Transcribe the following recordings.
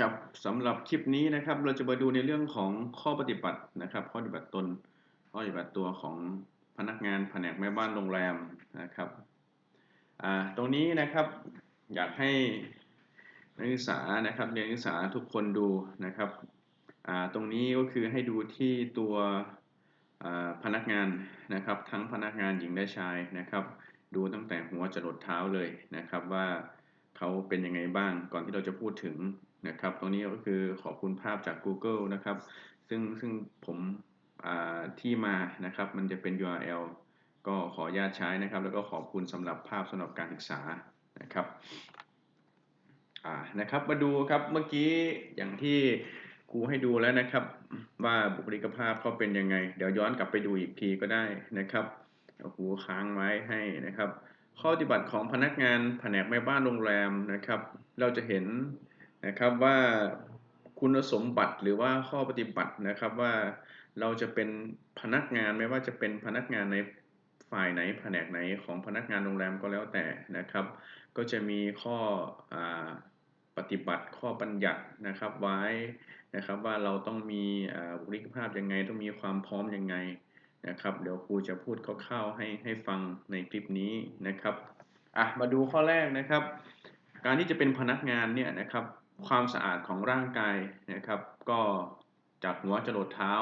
กับสำหรับคลิปนี้นะครับ เราจะมาดูในเรื่องของข้อปฏิบัตินะครับ ข้อปฏิบัติตน ข้อปฏิบัติตัวของพนักงานแผนกแม่บ้านโรงแรมนะครับตรงนี้นะครับอยากให้นักศึกษานะครับเรียนนักศึกษาทุกคนดูนะครับตรงนี้ก็คือให้ดูที่ตัวพนักงานนะครับ ทั้งพนักงานหญิงและชายนะครับ ดูตั้งแต่หัวจรดเท้าเลยนะครับว่าเขาเป็นยังไงบ้างก่อนที่เราจะพูดถึง นะครับ ตรงนี้ก็คือขอบคุณภาพจาก Google นะครับ ซึ่งซึ่งผมที่มานะครับ มันจะเป็น URL ก็ขออนุญาตใช้นะครับ แล้วก็ขอบคุณสำหรับภาพสำหรับการศึกษานะครับนะครับมาดูครับเมื่อกี้อย่างที่ครูให้ดูแล้วนะครับ ว่าบุคลิกภาพเขาเป็นยังไง เดี๋ยวย้อนกลับไปดูอีกทีก็ได้นะครับครูค้างไว้ให้นะครับ ข้อปฏิบัติของพนักงานแผนกแม่บ้านโรงแรมนะครับ เราจะเห็น นะครับว่าคุณสมบัติหรือว่าข้อปฏิบัตินะครับว่าเราจะเป็นพนักงานไม่ว่าจะเป็นพนักงานในฝ่ายไหนแผนกไหนของพนักงานโรงแรมก็แล้วแต่นะครับ ก็จะมีข้ออปฏิบัติข้อบัญญัตินะครับไว้นะครับว่าเราต้องมีบุคลิกภาพยังไง ต้องมีความพร้อมยังไงนะครับ เดี๋ยวครูจะพูดคร่าวๆให้ให้ฟังในคลิปนี้นะครับอะมาดูข้อแรกนะครับ การที่จะเป็นพนักงานเนี่ยนะครับ ความสะอาดของร่างกายนะครับ ก็จากหัวจรดเท้า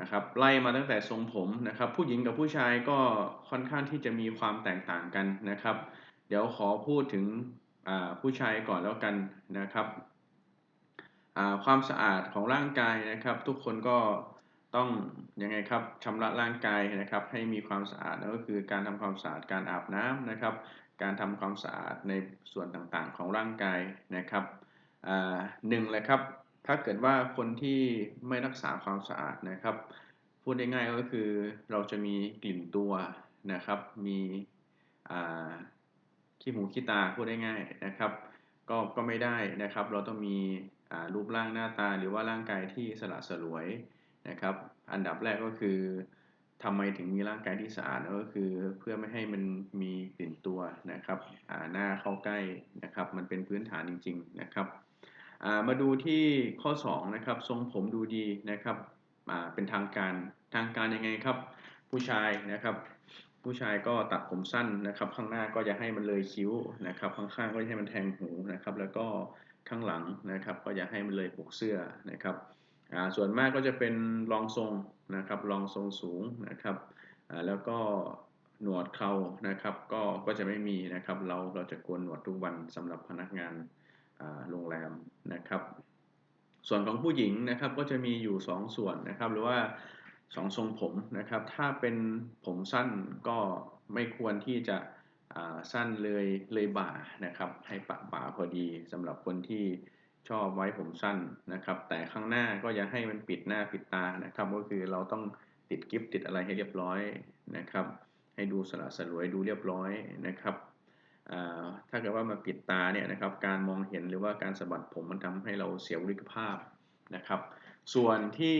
นะครับ ไล่มาตั้งแต่ทรงผมนะครับ ผู้หญิงกับผู้ชายก็ค่อนข้างที่จะมีความแตกต่างกันนะครับ เดี๋ยวขอพูดถึงผู้ชายก่อนแล้วกันนะครับความสะอาดของร่างกายนะครับ ทุกคนก็ต้องยังไงครับชำระร่างกายนะครับ ให้มีความสะอาดนั่นก็คือการทำความสะอาดการอาบน้ำนะครับ การทำความสะอาดในส่วนต่างๆ ของร่างกายนะครับหนึ่งเลยครับ ถ้าเกิดว่าคนที่ไม่รักษาความสะอาดนะครับ พูดง่ายๆก็คือเราจะมีกลิ่นตัวนะครับ มีขี้หูขี้ตาพูดได้ง่ายนะครับ ก็ก็ไม่ได้นะครับ เราต้องมีรูปร่างหน้าตาหรือว่าร่างกายที่สละสลวยนะครับ อันดับแรกก็คือ ทำไมถึงมีร่างกายที่สะอาดก็คือเพื่อไม่ให้มันมีกลิ่นตัวนะครับหน้าเข้าใกล้นะครับ มันเป็นพื้นฐานจริง ๆนะครับมาดูที่ข้อ2นะครับทรงผมดูดีนะครับเป็นทางการทางการยังไงครับ ผู้ชายนะครับ ผู้ชายก็ตัดผมสั้นนะครับ ข้างหน้าก็จะให้มันเลยคิ้วนะครับ ข้างๆก็จะให้มันแทงหูนะครับ แล้วก็ข้างหลังนะครับ ก็จะให้มันเลยปกเสื้อนะครับ ส่วนมากก็จะเป็นรองทรงนะครับรองทรงสูงนะครับแล้วก็หนวดเขานะครับ ก็ก็จะไม่มีนะครับ เราเราจะโกนหนวดทุกวันสำหรับพนักงานโรงแรมนะครับ ส่วนของผู้หญิงนะครับก็จะมีอยู่2ส่วนนะครับ หรือว่า2ทรงผมนะครับ ถ้าเป็นผมสั้นก็ไม่ควรที่จะสั้นเลยเลยบ่านะครับ ให้ปะบ่าพอดีสำหรับคนที่ ชอบไว้ผมสั้นนะครับ แต่ข้างหน้าก็อย่าให้มันปิดหน้าปิดตานะครับ ก็คือเราต้องติดกิฟติดอะไรให้เรียบร้อยนะครับ ให้ดูสละสลวยดูเรียบร้อยนะครับถ้าเกิดว่ามาปิดตาเนี่ยนะครับ การมองเห็นหรือว่าการสะบัดผมมันทำให้เราเสียวิภาพนะครับ ส่วนที่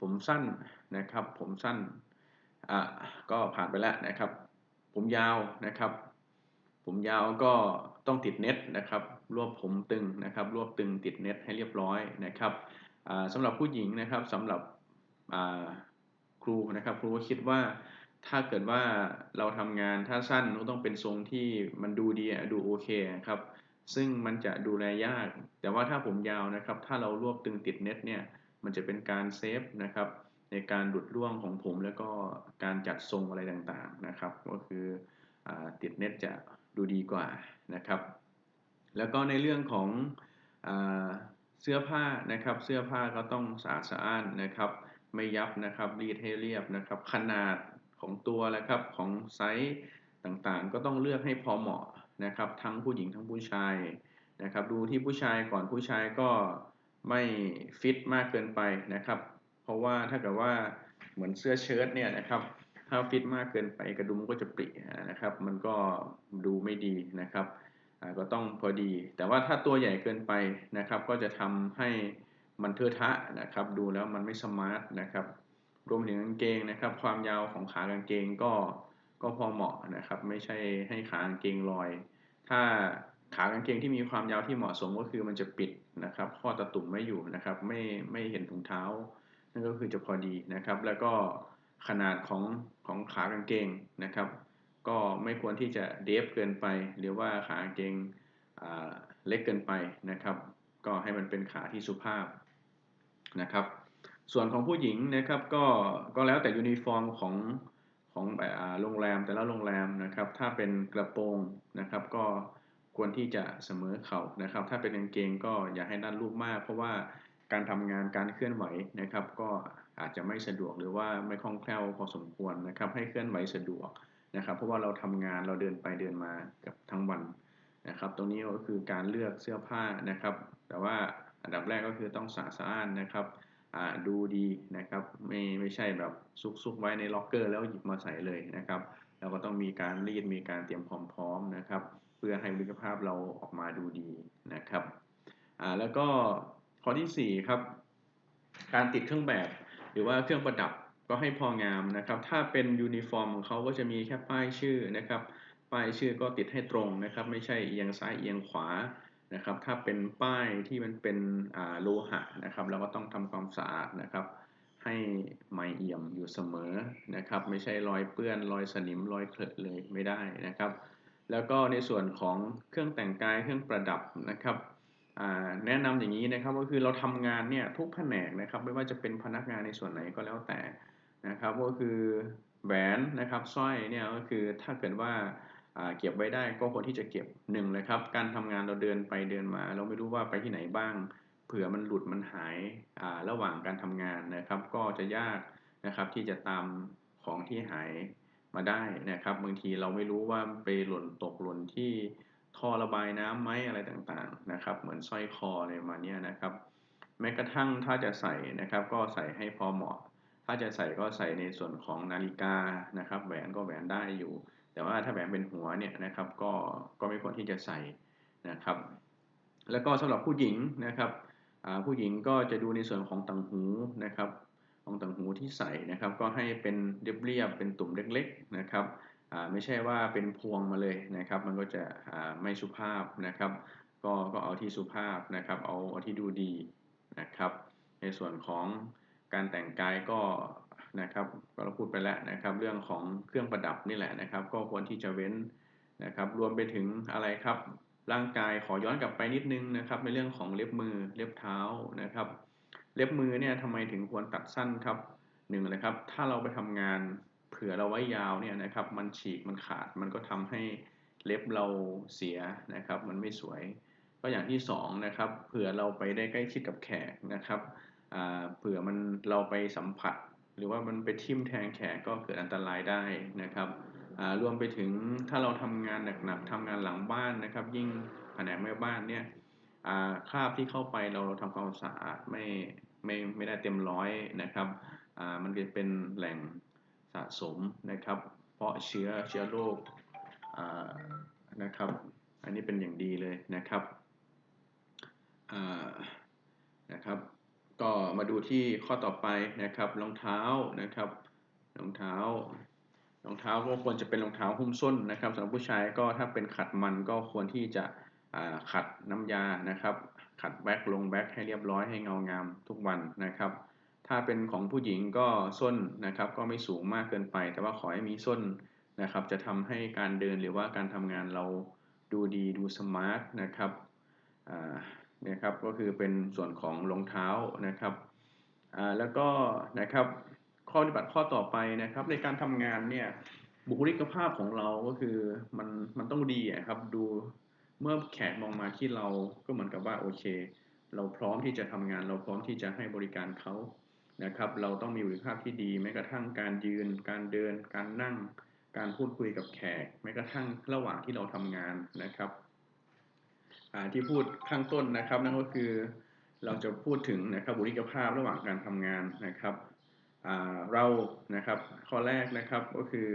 ผมสั้นนะครับ ผมสั้นก็ผ่านไปแล้วนะครับ ผมยาวนะครับ ผมยาวก็ต้องติดเน็ตนะครับ รวบผมตึงนะครับรวบตึงติดเน็ตให้เรียบร้อยนะครับสำหรับผู้หญิงนะครับสำหรับครูนะครับครูก็คิดว่าถ้าเกิดว่าเราทำงานถ้าสั้นก็ต้องเป็นทรงที่มันดูดีดูโอเคครับซึ่งมันจะดูแลยาก แต่ว่าถ้าผมยาวนะครับ ถ้าเรารวบตึงติดเน็ตเนี่ยมันจะเป็นการเซฟนะครับในการดุดร่วงของผมแล้วก็การจัดทรงอะไรต่างๆนะครับ ก็คืออติดเน็ตจะดูดีกว่านะครับ แล้วก็ในเรื่องของอเสื้อผ้านะครับ เสื้อผ้าก็ต้องสะอาดสะอ้านนะครับ ไม่ยับนะครับ รีดให้เรียบนะครับ ขนาดของตัวแล้วครับของไซส์ต่างๆ ก็ต้องเลือกให้พอเหมาะนะครับ ทั้งผู้หญิงทั้งผู้ชายนะครับ ดูที่ผู้ชายก่อนผู้ชายก็ไม่ฟิตมากเกินไปนะครับ เพราะว่าถ้าเกิดว่าเหมือนเสื้อเชิ้ตเนี่ยนะครับ ถ้าฟิตมากเกินไปกระดุมก็จะปรินะครับ มันก็ดูไม่ดีนะครับ ก็ต้องพอดี แต่ว่าถ้าตัวใหญ่เกินไปนะครับ ก็จะทำให้มันเทอะทะนะครับ ดูแล้วมันไม่สมาร์ทนะครับ รวมถึงกางเกงนะครับ ความยาวของขากางเกงก็ก็พอเหมาะนะครับ ไม่ใช่ให้ขากางเกงลอย ถ้าขากางเกงที่มีความยาวที่เหมาะสมก็คือมันจะปิดนะครับ ข้อตะตุ่มไม่อยู่นะครับ ไม่ไม่เห็นถุงเท้า นั่นก็คือจะพอดีนะครับ แล้วก็ขนาดของของขากางเกงนะครับ ก็ไม่ควรที่จะเดฟเกินไป หรือว่าขากางเกงเล็กเกินไปนะครับ ก็ให้มันเป็นขาที่สุภาพนะครับ ส่วนของผู้หญิงนะครับก็ก็แล้วแต่ยูนิฟอร์มของของโรงแรมแต่ละโรงแรมนะครับ ถ้าเป็นกระโปรงนะครับ ก็ควรที่จะเสมอเข่านะครับ ถ้าเป็นกางเกงก็อย่าให้ด้านรูปมาก เพราะว่าการทำงานการเคลื่อนไหวนะครับ ก็อาจจะไม่สะดวกหรือว่าไม่คล่องแคล่วพอสมควรนะครับ ให้เคลื่อนไหวสะดวก นะครับเพราะว่าเราทำงานเราเดินไปเดินมากับทั้งวันนะครับ ตรงนี้ก็คือการเลือกเสื้อผ้านะครับ แต่ว่าอันดับแรกก็คือต้องสะอาดนะครับดูดีนะครับไม่ไม่ใช่แบบซุกซุกไว้ในล็อกเกอร์แล้วหยิบมาใส่เลยนะครับเราก็ต้องมีการรีดมีการเตรียมความพร้อมนะครับ เพื่อให้บริกภาพเราออกมาดูดีนะครับแล้วก็ข้อที่4ครับการติดเครื่องแบบหรือว่าเครื่องประดับ ก็ให้พองามนะครับ ถ้าเป็นยูนิฟอร์มของเขาก็จะมีแค่ป้ายชื่อนะครับ ป้ายชื่อก็ติดให้ตรงนะครับ ไม่ใช่เอียงซ้ายเอียงขวานะครับ ถ้าเป็นป้ายที่มันเป็นโลหะนะครับ เราก็ต้องทำความสะอาดนะครับ ให้ไม่เอี่ยมอยู่เสมอนะครับ ไม่ใช่รอยเปื้อนรอยสนิมรอยเคลอะเลยไม่ได้นะครับ แล้วก็ในส่วนของเครื่องแต่งกายเครื่องประดับนะครับแนะนำอย่างนี้นะครับก็คือเราทำงานเนี่ยทุกแผนกนะครับ ไม่ว่าจะเป็นพนักงานในส่วนไหนก็แล้วแต่ นะครับก็คือแหวนนะครับสร้อยเนี่ยก็คือถ้าเกิดว่าเก็บไว้ได้ก็ควรที่จะเก็บหนึ่งเลยครับ การทำงานเราเดินไปเดินมา เราไม่รู้ว่าไปที่ไหนบ้าง เผื่อมันหลุดมันหายระหว่างการทำงานนะครับ ก็จะยากนะครับที่จะตามของที่หายมาได้นะครับบางทีเราไม่รู้ว่าไปหล่นตกหล่นที่ท่อระบายน้ำไหมอะไรต่างๆนะครับ เหมือนสร้อยคออะไรมาเนี้ยนะครับ แม้กระทั่งถ้าจะใส่นะครับ ก็ใส่ให้พอเหมาะ ถ้าจะใส่ก็ใส่ในส่วนของนาฬิกานะครับ แหวนก็แหวนได้อยู่ แต่ว่าถ้าแหวนเป็นหัวเนี่ยนะครับ ก็ก็ไม่ควรที่จะใส่นะครับ แล้วก็สำหรับผู้หญิงนะครับผู้หญิงก็จะดูในส่วนของต่างหูนะครับ ของต่างหูที่ใส่นะครับ ก็ให้เป็นเรียบๆเป็นตุ่มเล็กๆนะครับไม่ใช่ว่าเป็นพวงมาเลยนะครับ มันก็จะไม่สุภาพนะครับ ก็ก็เอาที่สุภาพนะครับ เอาเอาที่ดูดีนะครับ ในส่วนของ การแต่งกายก็นะครับเราพูดไปแล้วนะครับ เรื่องของเครื่องประดับนี่แหละนะครับ ก็ควรที่จะเว้นนะครับ รวมไปถึงอะไรครับ ร่างกายขอย้อนกลับไปนิดนึงนะครับ ในเรื่องของเล็บมือเล็บเท้านะครับ เล็บมือเนี่ยทำไมถึงควรตัดสั้นครับหนึ่งเลยครับ ถ้าเราไปทำงานเผื่อเราไว้ยาวเนี่ยนะครับ มันฉีกมันขาดมันก็ทำให้เล็บเราเสียนะครับ มันไม่สวย ก็อย่างที่2นะครับเผื่อเราไปได้ใกล้ชิดกับแขกนะครับ เผื่อมันเราไปสัมผัส หรือว่ามันไปทิ่มแทงแขกก็เกิดอันตรายได้นะครับรวมไปถึงถ้าเราทำงานหนักๆทำงานหลังบ้านนะครับ ยิ่งแผนกแม่บ้านเนี่ยคราบที่เข้าไปเราทำความสะอาดไม่ไม่ไม่ได้เต็มร้อยนะครับมันจะเป็นแหล่งสะสมนะครับ เพราะเชื้อเชื้อโรคนะครับ อันนี้เป็นอย่างดีเลยนะครับนะครับ ก็มาดูที่ข้อต่อไปนะครับรองเท้านะครับรองเท้ารองเท้าก็ควรจะเป็นรองเท้าหุ้มส้นนะครับสำหรับผู้ชายก็ถ้าเป็นขัดมันก็ควรที่จะขัดน้ำยานะครับ ขัดแบ็กลงแบ็กให้เรียบร้อยให้เงางามทุกวันนะครับ ถ้าเป็นของผู้หญิงก็ส้นนะครับ ก็ไม่สูงมากเกินไป แต่ว่าขอให้มีส้นนะครับ จะทำให้การเดินหรือว่าการทำงานเราดูดีดูสมาร์ทนะครับ นี่ครับก็คือเป็นส่วนของรองเท้านะครับแล้วก็นะครับข้อปฏิบัติข้อต่อไปนะครับ ในการทำงานเนี่ยบุคลิกภาพของเราก็คือมันมันต้องดีครับดูเมื่อแขกมองมาที่เราก็เหมือนกับว่าโอเค เราพร้อมที่จะทำงาน เราพร้อมที่จะให้บริการเขานะครับ เราต้องมีบุคลิกภาพที่ดีแม้กระทั่งการยืน การเดิน การนั่ง การพูดคุยกับแขกแม้กระทั่งระหว่างที่เราทำงานนะครับ ที่พูดข้างต้นนะครับ นั่นก็คือเราจะพูดถึงนะครับบุคลิกภาพระหว่างการทำงานนะครับเรานะครับข้อแรกนะครับก็คือ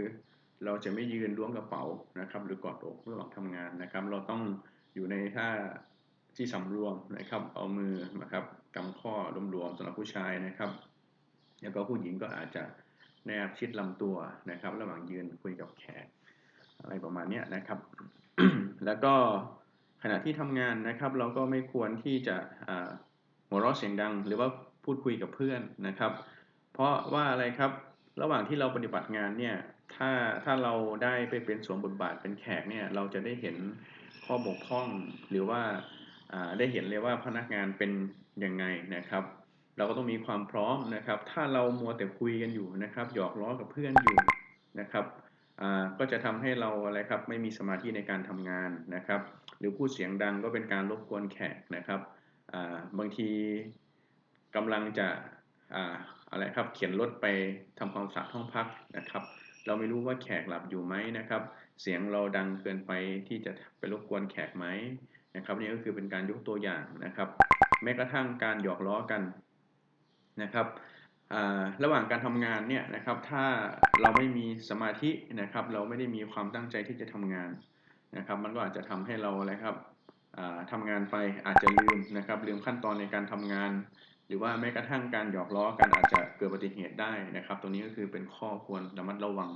เราจะไม่ยืนล้วงกระเป๋านะครับ หรือกอดอกระหว่างทำงานนะครับ เราต้องอยู่ในท่าที่สำรวมนะครับ เอามือนะครับกำข้อรวมๆสำหรับผู้ชายนะครับ แล้วก็ผู้หญิงก็อาจจะแนบชิดลำตัวนะครับ ระหว่างยืนคุยกับแขกอะไรประมาณนี้นะครับ แล้วก็ ขณะที่ทำงานนะครับเราก็ไม่ควรที่จะหัวเราะเสียงดัง หรือว่าพูดคุยกับเพื่อนนะครับ เพราะว่าอะไรครับระหว่างที่เราปฏิบัติงานเนี่ยถ้าถ้าเราได้ไปเป็นสวมบทบาทเป็นแขกเนี่ยเราจะได้เห็นข้อบกพร่องหรือว่าได้เห็นเลยว่าพนักงานเป็นยังไงนะครับ เราก็ต้องมีความพร้อมนะครับ ถ้าเรามัวแต่คุยกันอยู่นะครับหยอกล้อกับเพื่อนอยู่นะครับ ก็จะทำให้เราอะไรครับไม่มีสมาธิในการทำงานนะครับ หรือพูดเสียงดังก็เป็นการรบกวนแขกนะครับบางทีกำลังจะอะไรครับเขียนรถไปทำความสะอาดห้องพักนะครับ เราไม่รู้ว่าแขกหลับอยู่ไหมนะครับ เสียงเราดังเกินไปที่จะไปรบกวนแขกไหมนะครับนี่ก็คือเป็นการยกตัวอย่างนะครับ แม้กระทั่งการหยอกล้อกันนะครับ ระหว่างการทำงานเนี่ยนะครับถ้าเราไม่มีสมาธินะครับ เราไม่ได้มีความตั้งใจที่จะทำงานนะครับ มันก็อาจจะทำให้เราอะไรครับทำงานไปอาจจะลืมนะครับลืมขั้นตอนในการทำงาน หรือว่าแม้กระทั่งการหยอกล้อกันอาจจะเกิดอุบัติเหตุได้นะครับ ตรงนี้ก็คือเป็นข้อควรระมัดระวัง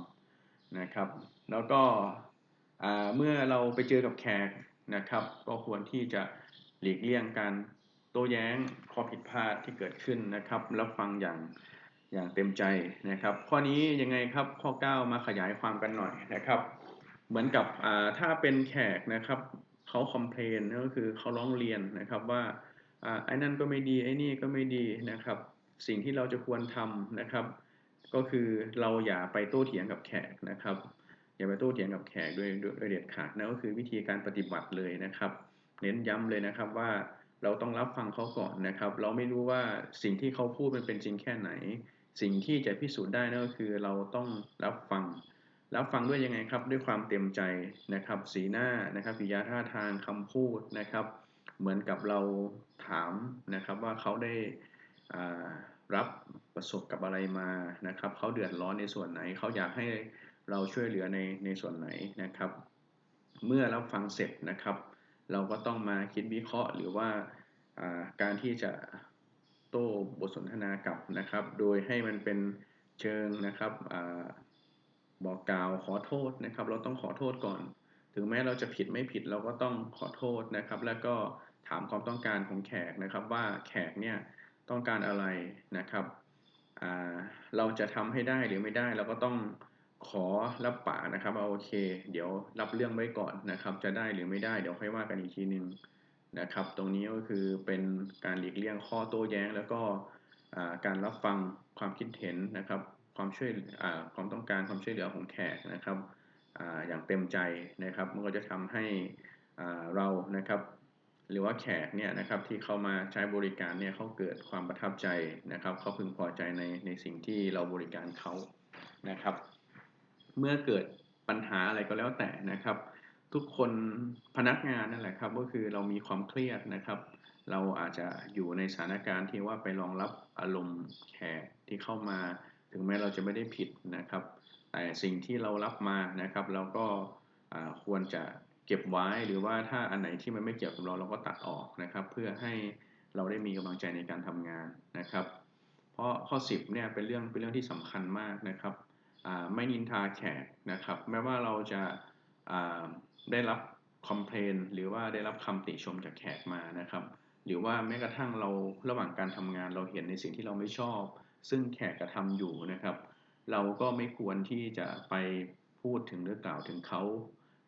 นะครับ แล้วก็เมื่อเราไปเจอกับแขกนะครับ ก็ควรที่จะหลีกเลี่ยงการ โต้แย้งข้อผิดพลาดที่เกิดขึ้นนะครับรับฟังอย่างอย่างเต็มใจนะครับ ข้อนี้ยังไงครับข้อ 9 มาขยายความกันหน่อยนะครับ เหมือนกับถ้าเป็นแขกนะครับเขาคอมเพลนก็คือเขาร้องเรียนนะครับว่าอ่าไอ้นั่นก็ไม่ดีไอ้นี่ก็ไม่ดีนะครับ สิ่งที่เราจะควรทำนะครับ ก็คือเราอย่าไปโต้เถียงกับแขกนะครับ อย่าไปโต้เถียงกับแขกด้วยด้วยเด็ดขาดนั่นก็คือวิธีการปฏิบัติเลยนะครับ เน้นย้ำเลยนะครับว่า เราต้องรับฟังเขาก่อนนะครับ เราไม่รู้ว่าสิ่งที่เขาพูดมันเป็นจริงแค่ไหน สิ่งที่จะพิสูจน์ได้นั่นก็คือเราต้องรับฟัง รับฟังด้วยยังไงครับ ด้วยความเต็มใจนะครับ สีหน้านะครับปิยาท่าทางคำพูดนะครับ เหมือนกับเราถามนะครับว่าเขาได้รับประสบกับอะไรมานะครับ เขาเดือดร้อนในส่วนไหน เขาอยากให้เราช่วยเหลือในในส่วนไหนนะครับ เมื่อเราฟังเสร็จนะครับ เราก็ต้องมาคิดวิเคราะห์ หรือว่าการที่จะโต้บทสนทนากับนะครับ โดยให้มันเป็นเชิงนะครับอบอกกล่าวขอโทษนะครับ เราต้องขอโทษก่อน ถึงแม้เราจะผิดไม่ผิดเราก็ต้องขอโทษนะครับ แล้วก็ถามความต้องการของแขกนะครับ ว่าแขกเนี่ยต้องการอะไรนะครับเราจะทำให้ได้หรือไม่ได้เราก็ต้อง ขอรับปากนะครับเอาโอเค เดี๋ยวรับเรื่องไว้ก่อนนะครับ จะได้หรือไม่ได้เดี๋ยวค่อยว่ากันอีกทีหนึ่งนะครับ ตรงนี้ก็คือเป็นการหลีกเลี่ยงข้อโต้แย้ง แล้วก็การรับฟังความคิดเห็นนะครับ ความช่วยความต้องการความช่วยเหลือของแขกนะครับออย่างเต็มใจนะครับมันก็จะทำให้เรานะครับ หรือว่าแขกเนี่ยนะครับที่เข้ามาใช้บริการเนี่ยเขาเกิดความประทับใจนะครับเขาพึงพอใจในในสิ่งที่เราบริการเขานะครับ เมื่อเกิดปัญหาอะไรก็แล้วแต่นะครับ ทุกคนพนักงานนั่นแหละครับ ก็คือเรามีความเครียดนะครับ เราอาจจะอยู่ในสถานการณ์ที่ว่าไปรองรับอารมณ์แขกที่เข้ามา ถึงแม้เราจะไม่ได้ผิดนะครับ แต่สิ่งที่เรารับมานะครับ เราก็ควรจะเก็บไว้หรือว่าถ้าอันไหนที่มันไม่เกี่ยวกับเราเราก็ตัดออกนะครับ เพื่อให้เราได้มีกำลังใจในการทำงานนะครับ เพราะข้อ 10เนี่ยเป็นเรื่องเป็นเรื่องที่สำคัญมากนะครับ ไม่นินทาแขกนะครับแม้ว่าเราจะได้รับคอมเพลนหรือว่าได้รับคำติชมจากแขกมานะครับ หรือว่าแม้กระทั่งเราระหว่างการทำงานเราเห็นในสิ่งที่เราไม่ชอบ ซึ่งแขกกระทำอยู่นะครับ เราก็ไม่ควรที่จะไปพูดถึงหรือกล่าวถึงเขา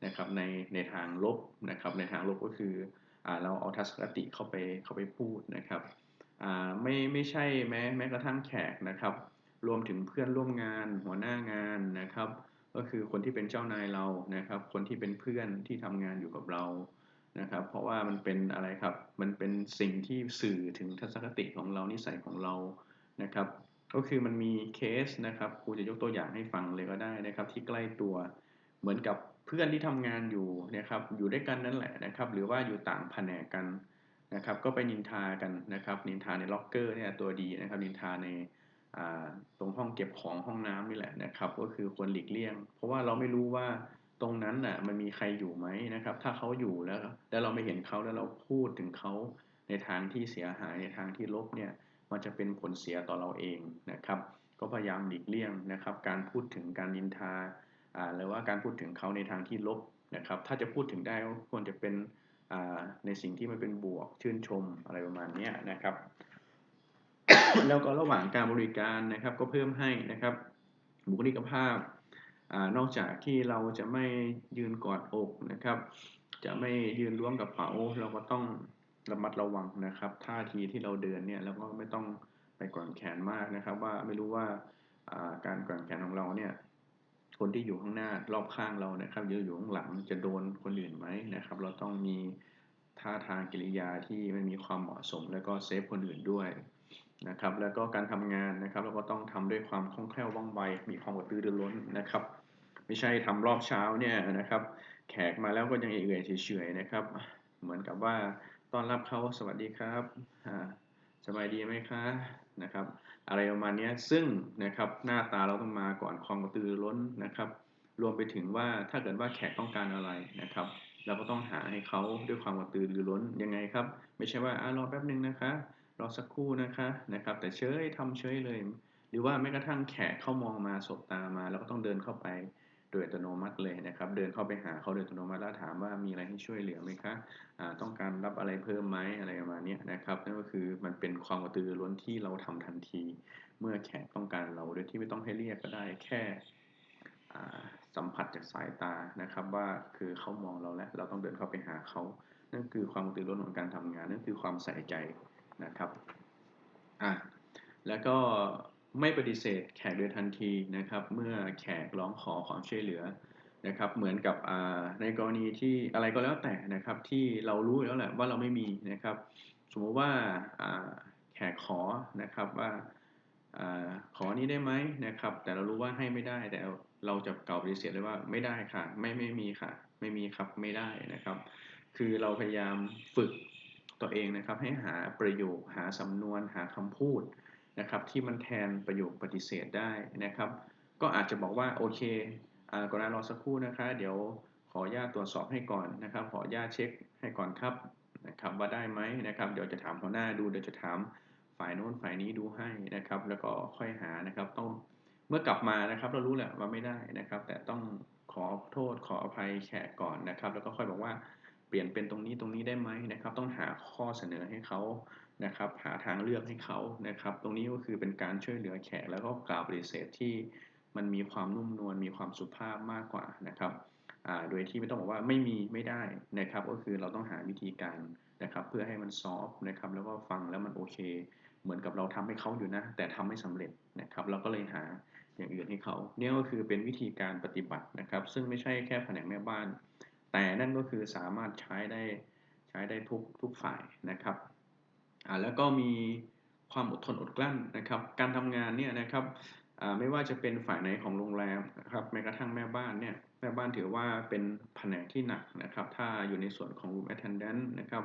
นะครับในในทางลบนะครับ ในทางลบก็คืออเราเอาทัศนคติเข้าไปเข้าไปพูดนะครับไม่ไม่ใช่แม้แม้กระทั่งแขกนะครับ รวมถึงเพื่อนร่วมงาน หัวหน้างานนะครับ ก็คือคนที่เป็นเจ้านายเรานะครับ คนที่เป็นเพื่อนที่ทำงานอยู่กับเรานะครับ เพราะว่ามันเป็นอะไรครับ มันเป็นสิ่งที่สื่อถึงทัศนคติของเรานิสัยของเรานะครับ ก็คือมันมีเคสนะครับครูจะยกตัวอย่างให้ฟังเลยก็ได้นะครับ ที่ใกล้ตัวเหมือนกับเพื่อนที่ทำงานอยู่นะครับ อยู่ด้วยกันนั่นแหละนะครับ หรือว่าอยู่ต่างแผนกกันนะครับ ก็ไปนินทากันนะครับ นินทาในล็อกเกอร์เนี่ยตัวดีนะครับ นินทาใน ตรงห้องเก็บของห้องน้ำนี่แหละนะครับ ก็คือควรหลีกเลี่ยง เพราะว่าเราไม่รู้ว่าตรงนั้นน่ะมันมีใครอยู่ไหมนะครับ ถ้าเขาอยู่แล้วแล้วเราไม่เห็นเขาแล้วเราพูดถึงเขาในทางที่เสียหายในทางที่ลบเนี่ยมันจะเป็นผลเสียต่อเราเองนะครับ ก็พยายามหลีกเลี่ยงนะครับ การพูดถึงการนินทาหรือว่าการพูดถึงเขาในทางที่ลบนะครับ ถ้าจะพูดถึงได้ก็ควรจะเป็นอ่าในสิ่งที่มันเป็นบวกชื่นชมอะไรประมาณนี้นะครับ แล้วก็ระหว่างการบริการนะครับ ก็เพิ่มให้นะครับ บุคลิกภาพอนอกจากที่เราจะไม่ยืนกอดอกนะครับ จะไม่ยืนล้วงกระเป๋าเราก็ต้องระมัดระวังนะครับ ท่าทีที่เราเดินเนี่ยเราก็ไม่ต้องไปกร่งแขนมากนะครับ ว่าไม่รู้ว่าการกร่งแขนของเราเนี่ยคนที่อยู่ข้างหน้ารอบข้างเรานะครับหรืออยู่ข้างหลังจะโดนคนอื่นไหมนะครับ เราต้องมีท่าทางกิริยาที่มันมีความเหมาะสม แล้วก็เซฟคนอื่นด้วย นะครับ แล้วก็การทำงานนะครับ เราก็ต้องทำด้วยความคล่องแคล่วว่องไว มีความกระตือรือร้นนะครับ ไม่ใช่ทำรอบเช้าเนี่ยนะครับ แขกมาแล้วก็ยังเอื่อยเฉยๆนะครับ เหมือนกับว่าต้อนรับเขาสวัสดีครับสบายดีไหมคะนะครับ อะไรประมาณนี้ซึ่งนะครับหน้าตาเราต้องมาก่อนความกระตือร้นนะครับ รวมไปถึงว่าถ้าเกิดว่าแขกต้องการอะไรนะครับ เราก็ต้องหาให้เขาด้วยความกระตือรือร้นยังไงครับ ไม่ใช่ว่าอ่ารอแป๊บหนึ่งนะคะ รอสักครู่นะคะนะครับ แต่เฉยทำเฉยเลย หรือว่าแม้กระทั่งแขกเข้ามองมาสบตามาเราก็ต้องเดินเข้าไปโดยอัตโนมัติเลยนะครับ เดินเข้าไปหาเขาโดยอัตโนมัติแล้วถามว่ามีอะไรให้ช่วยเหลือไหมคะะต้องการรับอะไรเพิ่มไหมอะไรประมาณนี้นะครับนั่นก็คือมันเป็นความกระตือร้นที่เราทำทันที เมื่อแขกต้องการเราโดยที่ไม่ต้องให้เรียกก็ได้แค่สัมผัสจากสายตานะครับ ว่าคือเขามองเราแล้วเราต้องเดินเข้าไปหาเขานั่นคือความกระตือรือร้นของการทำงานนั่นคือความใส่ใจ นะครับอะแล้วก็ไม่ปฏิเสธแขกโดยทันทีนะครับ เมื่อแขกร้องขอความช่วยเหลือนะครับ เหมือนกับในกรณีที่อะไรก็แล้วแต่นะครับ ที่เรารู้แล้วแหละว่าเราไม่มีนะครับ สมมติว่าแขกขอนะครับว่าอขอนี้ได้ไหมนะครับ แต่เรารู้ว่าให้ไม่ได้แต่เราจะเก่าปฏิเสธเลยว่าไม่ได้ค่ะ ไม่ไม่มีค่ะ ไม่มีครับไม่ได้นะครับ คือเราพยายามฝึก ตัวเองนะครับให้หาประโยคหาสำนวนหาคำพูดนะครับที่มันแทนประโยคปฏิเสธได้นะครับ ก็อาจจะบอกว่าโอเคกรุณารอสักครู่นะคะ เดี๋ยวขออนุญาตตรวจสอบให้ก่อนนะครับ ขออนุญาตเช็คให้ก่อนครับนะครับว่าได้ไหมนะครับ เดี๋ยวจะถามหัวหน้าดูเดี๋ยวจะถามฝ่ายโน้นฝ่ายนี้ดูให้นะครับ แล้วก็ค่อยหานะครับต้องเมื่อกลับมานะครับ เรารู้แหละว่าไม่ได้นะครับ แต่ต้องขอโทษขออภัยแขกก่อนนะครับ แล้วก็ค่อยบอกว่า เปลี่ยนเป็นตรงนี้ตรงนี้ได้ไหมนะครับ ต้องหาข้อเสนอให้เขานะครับ หาทางเลือกให้เขานะครับ ตรงนี้ก็คือเป็นการช่วยเหลือแขกแล้วก็กล่าวปฏิเสธที่มันมีความนุ่มนวลมีความสุภาพมากกว่านะครับโดยที่ไม่ต้องบอกว่าไม่มีไม่ได้นะครับ ก็คือเราต้องหาวิธีการนะครับ เพื่อให้มันซอฟนะครับ แล้วก็ฟังแล้วมันโอเค เหมือนกับเราทำให้เขาอยู่นะ แต่ทำไม่สำเร็จนะครับ เราก็เลยหาอย่างอื่นให้เขาเนี่ยก็คือเป็นวิธีการปฏิบัตินะครับ ซึ่งไม่ใช่แค่แผนกแม่บ้าน แต่นั่นก็คือสามารถใช้ได้ใช้ได้ทุกทุกฝ่ายนะครับอ่าแล้วก็มีความอดทนอดกลั้นนะครับ การทำงานเนี่ยนะครับไม่ว่าจะเป็นฝ่ายไหนของโรงแรมนะครับแม้กระทั่งแม่บ้านเนี่ยแม่บ้านถือว่าเป็นแผนกที่หนักนะครับ ถ้าอยู่ในส่วนของ room attendant นะครับ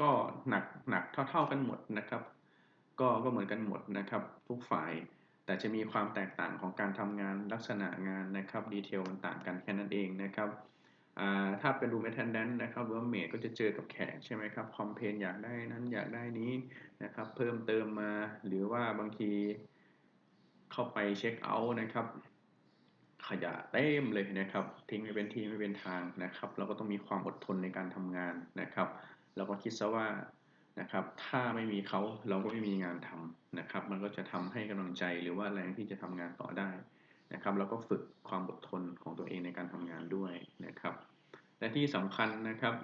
ก็หนักหนักเท่า ๆกันหมดนะครับ ก็ก็เหมือนกันหมดนะครับ ทุกฝ่าย แต่จะมีความแตกต่างของการทำงานลักษณะงานนะครับดีเทลมันต่างกันแค่นั้นเองนะครับ ถ้าเป็น room attendant นะครับหรือว่าเมดก็จะเจอกับแขกใช่ไหมครับคอมเพนอยากได้นั้นอยากได้นี้นะครับ เพิ่มเติมมาหรือว่าบางทีเข้าไปเช็คเอาท์นะครับขยะเต็มเลยนะครับทิ้งไม่เป็นที่ไม่เป็นทางนะครับ เราก็ต้องมีความอดทนในการทำงานนะครับ เราก็คิดซะว่านะครับถ้าไม่มีเขาเราก็ไม่มีงานทำนะครับ มันก็จะทำให้กำลังใจหรือว่าแรงที่จะทำงานต่อได้ นะครับ แล้วก็ฝึกความอดทนของตัวเองในการทำงานด้วยนะครับ และที่สำคัญนะครับ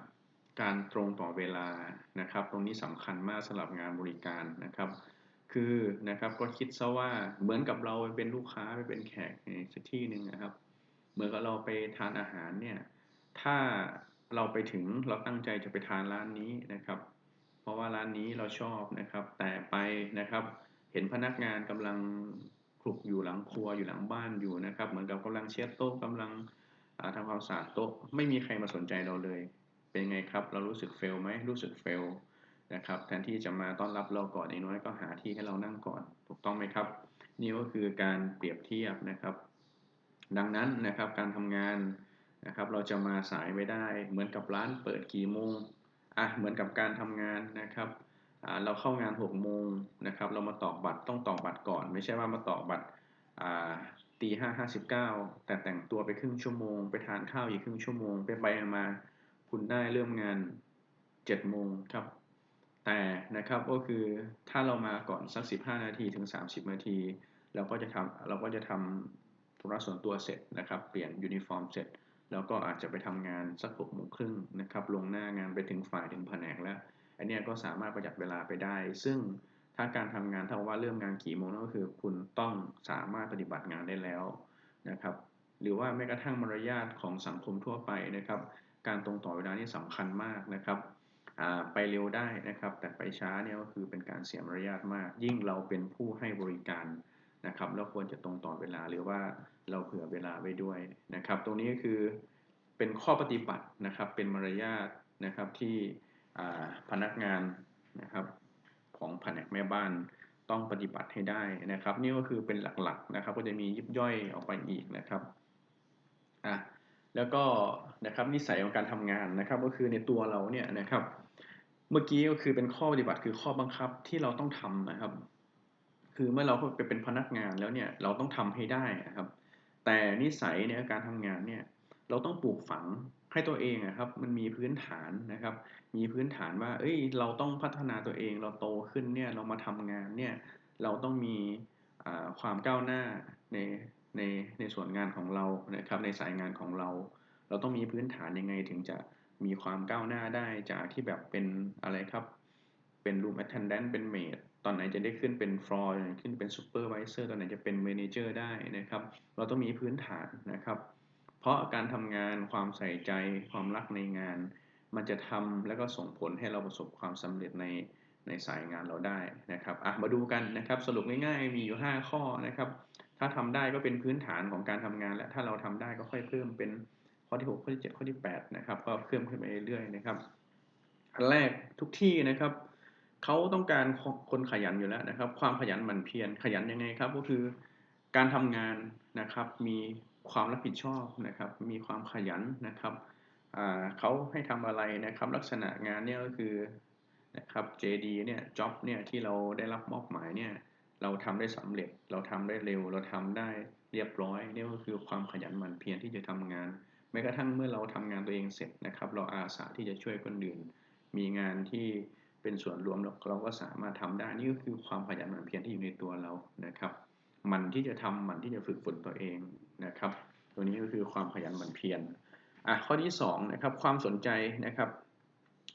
การตรงต่อเวลานะครับ ตรงนี้สำคัญมากสำหรับงานบริการนะครับ คือนะครับก็คิดซะว่าเหมือนกับเราเป็นลูกค้าไปเป็นแขกในสักที่หนึ่งนะครับ เหมือนกับเราไปทานอาหารเนี่ยถ้าเราไปถึงเราตั้งใจจะไปทานร้านนี้นะครับ เพราะว่าร้านนี้เราชอบนะครับ แต่ไปนะครับ เห็นพนักงานกำลัง คลุกอยู่หลังครัวอยู่หลังบ้านอยู่นะครับ เหมือนกับกำลังเช็ดโต๊ะกำลังทำความสะอาดโต๊ะไม่มีใครมาสนใจเราเลย เป็นไงครับ เรารู้สึกเฟลไหมรู้สึกเฟลนะครับแทนที่จะมาต้อนรับเราก่อนน้อยก็หาที่ให้เรานั่งก่อน ถูกต้องไหมครับ นี่ก็คือการเปรียบเทียบนะครับ ดังนั้นนะครับการทำงานนะครับ เราจะมาสายไม่ได้ เหมือนกับร้านเปิดกี่โมงอะเหมือนกับการทำงานนะครับ เราเข้างาน6โมงนะครับ เรามาตอกบัตรต้องตอกบัตรก่อน ไม่ใช่ว่ามาตอกบัตรตีห้าห้าสิบเก้าแต่แต่งตัวไปครึ่งชั่วโมง ไปทานข้าวอีกครึ่งชั่วโมง ไปไปมา คุณได้เริ่มงาน7โมงครับ แต่นะครับก็คือถ้าเรามาก่อนสัก15นาทีถึง30นาที เราก็จะทำเราก็จะทำธุระส่วนตัวเสร็จนะครับ เปลี่ยนยูนิฟอร์มเสร็จ แล้วก็อาจจะไปทำงานสัก6โมงครึ่งนะครับ ลงหน้างานไปถึงฝ่ายถึงแผนกแล้ว อันนี้ก็สามารถประหยัดเวลาไปได้ ซึ่งถ้าการทำงานถ้าว่าเริ่มงานกี่โมงนั่นก็คือ คุณต้องสามารถปฏิบัติงานได้แล้วนะครับ หรือว่าแม้กระทั่งมารยาทของสังคมทั่วไปนะครับ การตรงต่อเวลานี่สำคัญมากนะครับไปเร็วได้นะครับ แต่ไปช้าเนี่ยก็คือเป็นการเสียมารยาทมาก ยิ่งเราเป็นผู้ให้บริการนะครับแล้วควรจะตรงต่อเวลาหรือว่าเราเผื่อเวลาไว้ด้วยนะครับ ตรงนี้ก็คือเป็นข้อปฏิบัตินะครับ เป็นมารยาทนะครับที่ พนักงานนะครับของแผนกแม่บ้านต้องปฏิบัติให้ได้นะครับ นี่ก็คือเป็นหลักๆนะครับ ก็จะมียิบย่อยออกไปอีกนะครับอะแล้วก็นะครับนิสัยของการทำงานนะครับ ก็คือในตัวเราเนี่ยนะครับ เมื่อกี้ก็คือเป็นข้อปฏิบัติคือข้อบังคับที่เราต้องทำนะครับ คือเมื่อเราไปเป็นพนักงานแล้วเนี่ยเราต้องทำให้ได้นะครับ แต่นิสัยในการทำงานเนี่ยเราต้องปลูกฝัง ให้ตัวเองนะครับมันมีพื้นฐานนะครับ มีพื้นฐานว่า เอ้ย เราต้องพัฒนาตัวเอง เราโตขึ้นเนี่ย เรามาทำงานเนี่ย เราต้องมีความก้าวหน้าในในในส่วนงานของเรานะครับ ในสายงานของเรา เราต้องมีพื้นฐานยังไงถึงจะมีความก้าวหน้าได้จากที่แบบเป็นอะไรครับ เป็น room attendant เป็น maid ตอนไหนจะได้ขึ้นเป็น floor ขึ้นเป็น supervisor ตอนไหนจะเป็น manager ได้นะครับ เราต้องมีพื้นฐานนะครับ เพราะการทำงานความใส่ใจความรักในงาน มันจะทำแล้วก็ส่งผลให้เราประสบความสำเร็จในในสายงานเราได้นะครับอะมาดูกันนะครับ สรุปง่ายๆ มีอยู่ 5 ข้อนะครับ ถ้าทำได้ก็เป็นพื้นฐานของการทำงาน และถ้าเราทำได้ก็ค่อยเพิ่มเป็นข้อที่ 6 ข้อที่7ข้อที่8นะครับก็เพิ่มขึ้นไปเรื่อยๆนะครับอันแรกทุกที่นะครับเขาต้องการคนขยันอยู่แล้วนะครับ ความขยันหมั่นเพียรขยันยังไงครับ ก็คือการทำงานนะครับมี ความรับผิดชอบนะครับ มีความขยันนะครับเขาให้ทำอะไรนะครับ ลักษณะงานเนี่ยก็คือนะครับ JD เนี่ย job เนี่ยที่เราได้รับมอบหมายเนี่ยเราทำได้สำเร็จ เราทำได้เร็ว เราทำได้เรียบร้อยนี่ก็คือความขยันหมั่นเพียรที่จะทำงานแม้กระทั่งเมื่อเราทำงานตัวเองเสร็จนะครับ เราอาสาที่จะช่วยคนอื่น มีงานที่เป็นส่วนรวมเราก็สามารถทำได้นี่ก็คือความขยันหมั่นเพียรที่อยู่ในตัวเรานะครับมันที่จะทำมันที่จะฝึกฝนตัวเอง นะครับ ตัวนี้ก็คือความขยันหมั่นเพียรอะข้อที่2นะครับความสนใจนะครับ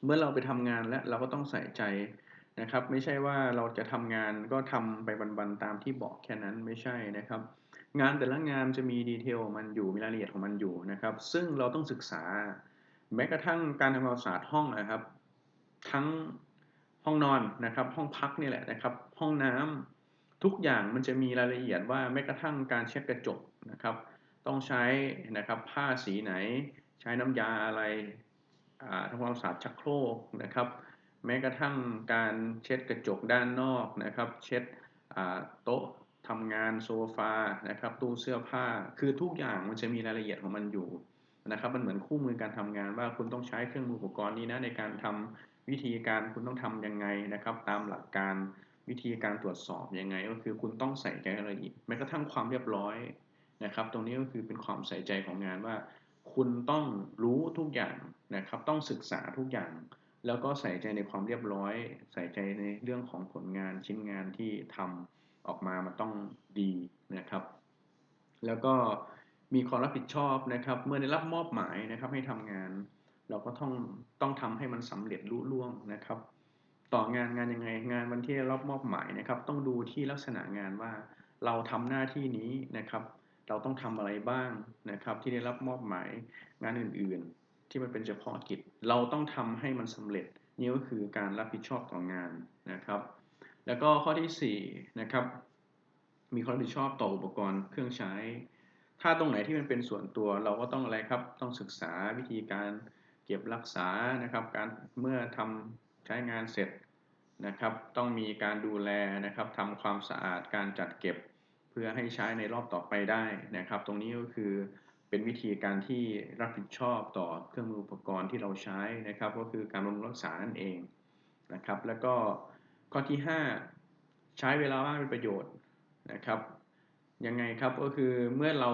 เมื่อเราไปทำงานแล้วเราก็ต้องใส่ใจนะครับ ไม่ใช่ว่าเราจะทำงานก็ทำไปบันๆตามที่บอกแค่นั้นไม่ใช่นะครับ งานแต่ละงานจะมีดีเทลมันอยู่มีรายละเอียดของมันอยู่นะครับ ซึ่งเราต้องศึกษา แม้กระทั่งการทำความสะอาดห้องนะครับ ทั้งห้องนอนนะครับ ห้องพักนี่แหละนะครับ ห้องน้ำ ทุกอย่างมันจะมีรายละเอียดว่าแม้กระทั่งการเช็ดกระจกนะครับ ต้องใช้นะครับผ้าสีไหน ใช้น้ำยาอะไรทำความสะอาดชักโครกนะครับ แม้กระทั่งการเช็ดกระจกด้านนอกนะครับ เช็ดโต๊ะทำงานโซฟานะครับตู้เสื้อผ้าคือทุกอย่างมันจะมีรายละเอียดของมันอยู่นะครับ มันเหมือนคู่มือการทำงานว่าคุณต้องใช้เครื่องมืออุปกรณ์นี้นะในการทำวิธีการคุณต้องทํำยังไงนะครับ ตามหลักการ วิธีการตรวจสอบยังไง ก็คือคุณต้องใส่ใจอะไรอีกแม้กระทั่งความเรียบร้อยนะครับ ตรงนี้ก็คือเป็นความใส่ใจของงานว่า คุณต้องรู้ทุกอย่างนะครับ ต้องศึกษาทุกอย่าง แล้วก็ใส่ใจในความเรียบร้อย ใส่ใจในเรื่องของผลงานชิ้นงานที่ทำออกมามันต้องดีนะครับ แล้วก็มีความรับผิดชอบนะครับ เมื่อได้รับมอบหมายนะครับให้ทำงาน เราก็ต้องต้องทำให้มันสำเร็จรุ่ล่วงนะครับ ต่องานงานยังไงงานวันที่รับมอบหมายนะครับ ต้องดูที่ลักษณะงานว่า เราทำหน้าที่นี้นะครับ เราต้องทำอะไรบ้างนะครับ ที่ได้รับมอบหมายงานอื่นๆ ที่มันเป็นเฉพาะกิจ เราต้องทำให้มันสำเร็จนี่ก็คือการรับผิดชอบต่องานนะครับ แล้วก็ข้อที่4นะครับมีความรับผิดชอบต่ออุปกรณ์เครื่องใช้ ถ้าตรงไหนที่มันเป็นส่วนตัวเราก็ต้องอะไรครับ ต้องศึกษาวิธีการเก็บรักษานะครับ การเมื่อทำ ใช้งานเสร็จนะครับ ต้องมีการดูแลนะครับทำความสะอาดการจัดเก็บ เพื่อให้ใช้ในรอบต่อไปได้นะครับ ตรงนี้ก็คือเป็นวิธีการที่รับผิดชอบต่อเครื่องมืออุปกรณ์ที่เราใช้นะครับ ก็คือการบำรุงรักษานั่นเองนะครับ แล้วก็ข้อที่ 5 ใช้เวลาว่างเป็นประโยชน์นะครับยังไงครับก็คือเมื่อเรา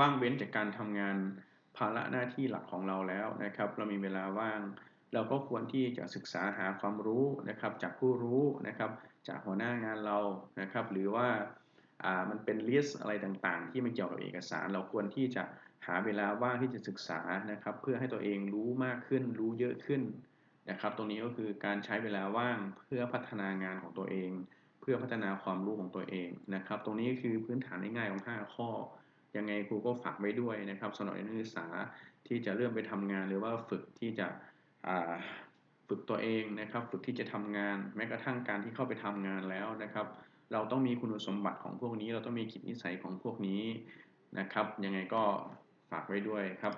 ว่างเว้นจากการทำงานภาระหน้าที่หลักของเราแล้วนะครับ เรามีเวลาว่าง เราก็ควรที่จะศึกษาหาความรู้นะครับจากผู้รู้นะครับ จากหัวหน้างานเรานะครับ หรือว่ามันเป็นลิสต์อะไรต่างๆ ที่มันเกี่ยวกับเอกสาร เราควรที่จะหาเวลาว่างที่จะศึกษานะครับ เพื่อให้ตัวเองรู้มากขึ้น รู้เยอะขึ้นนะครับ ตรงนี้ก็คือการใช้เวลาว่างเพื่อพัฒนางานของตัวเอง เพื่อพัฒนาความรู้ของตัวเองนะครับ ตรงนี้คือพื้นฐานง่ายๆของ 5 ข้อยังไงครูก็ฝากไว้ด้วยนะครับสำหรับนักศึกษาที่จะเริ่มไปทำงานหรือว่าฝึกที่จะ ฝึกตัวเองนะครับ ฝึกที่จะทำงาน แม้กระทั่งการที่เข้าไปทำงานแล้วนะครับ เราต้องมีคุณสมบัติของพวกนี้ เราต้องมีกิจนิสัยของพวกนี้นะครับ ยังไงก็ฝากไว้ด้วยครับ